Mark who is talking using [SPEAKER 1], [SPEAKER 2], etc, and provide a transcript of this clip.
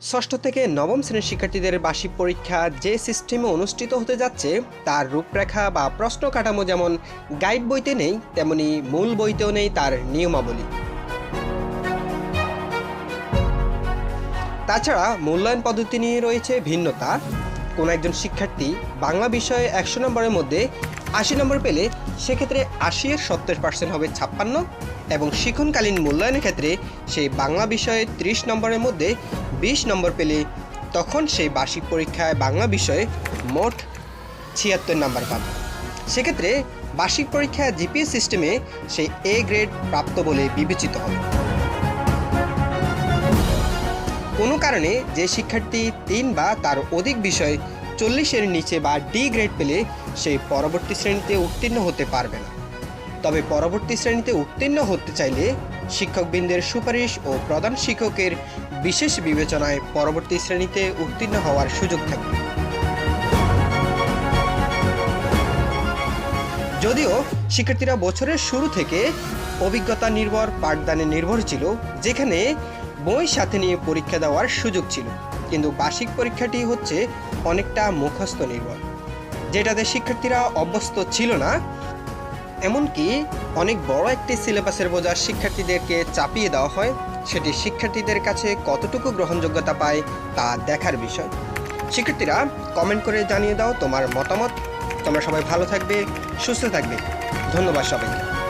[SPEAKER 1] ষষ্ঠ থেকে নবম শ্রেণির শিক্ষার্থীদের বার্ষিক পরীক্ষা যে সিস্টেমে অনুষ্ঠিত হতে যাচ্ছে, তার রূপরেখা বা প্রশ্ন কাঠামো যেমন গাইড বইতে নেই, তেমনি মূল বইতেও নেই তার নিয়মাবলী। তাছাড়া মূল্যায়ন পদ্ধতি নিয়ে রয়েছে ভিন্নতা। কোনো একজন শিক্ষার্থী বাংলা বিষয়ে একশো নম্বরের মধ্যে আশি নম্বর পেলে সেক্ষেত্রে আশি এর সত্তর পার্সেন্ট হবে ছাপ্পান্ন এবং শিক্ষণকালীন মূল্যায়নের ক্ষেত্রে সেই বাংলা বিষয়ে ত্রিশ নম্বরের মধ্যে বিশ নম্বর পেলে তখন সেই বার্ষিক পরীক্ষায় বাংলা বিষয়ে মোট ছিয়াত্তর নম্বর পাবে। সেক্ষেত্রে বার্ষিক পরীক্ষা জিপিএস সিস্টেমে সেই এ গ্রেড প্রাপ্ত বলে বিবেচিত হবে। কোনো কারণে যে শিক্ষার্থী তিন বা তার অধিক বিষয় চল্লিশের নিচে বা ডি গ্রেড পেলে সেই পরবর্তী শ্রেণীতে উত্তীর্ণ হতে পারবে না। তবে পরবর্তী শ্রেণীতে উত্তীর্ণ হতে চাইলে শিক্ষকবৃন্দের সুপারিশ ও প্রধান শিক্ষকের বিশেষ বিবেচনায় পরবর্তী শ্রেণীতে উত্তীর্ণ হওয়ার সুযোগ থাকবে। যদিও শিক্ষার্থীরা বছরের শুরু থেকে অভিজ্ঞতা নির্ভর, পাঠদানে নির্ভর ছিল যেখানে বই সাথে নিয়ে পরীক্ষা দেওয়ার সুযোগ ছিল। কিন্তু বার্ষিক পরীক্ষাটি হচ্ছে অনেকটা মুখস্থ নির্ভর। যেটাতে শিক্ষার্থীরা অভ্যস্ত ছিল না, এমনকি অনেক বড় একটি সিলেবাসের বোঝা শিক্ষার্থীদেরকে চাপিয়ে দেওয়া হয়, সেটি শিক্ষার্থীদের কাছে কতটুকু গ্রহণযোগ্যতা পায় তা দেখার বিষয়। শিক্ষার্থীরা কমেন্ট করে জানিয়ে দাও তোমার মতামত। তোমরা সবাই ভালো থাকবে, সুস্থ থাকবে। ধন্যবাদ সবাইকে।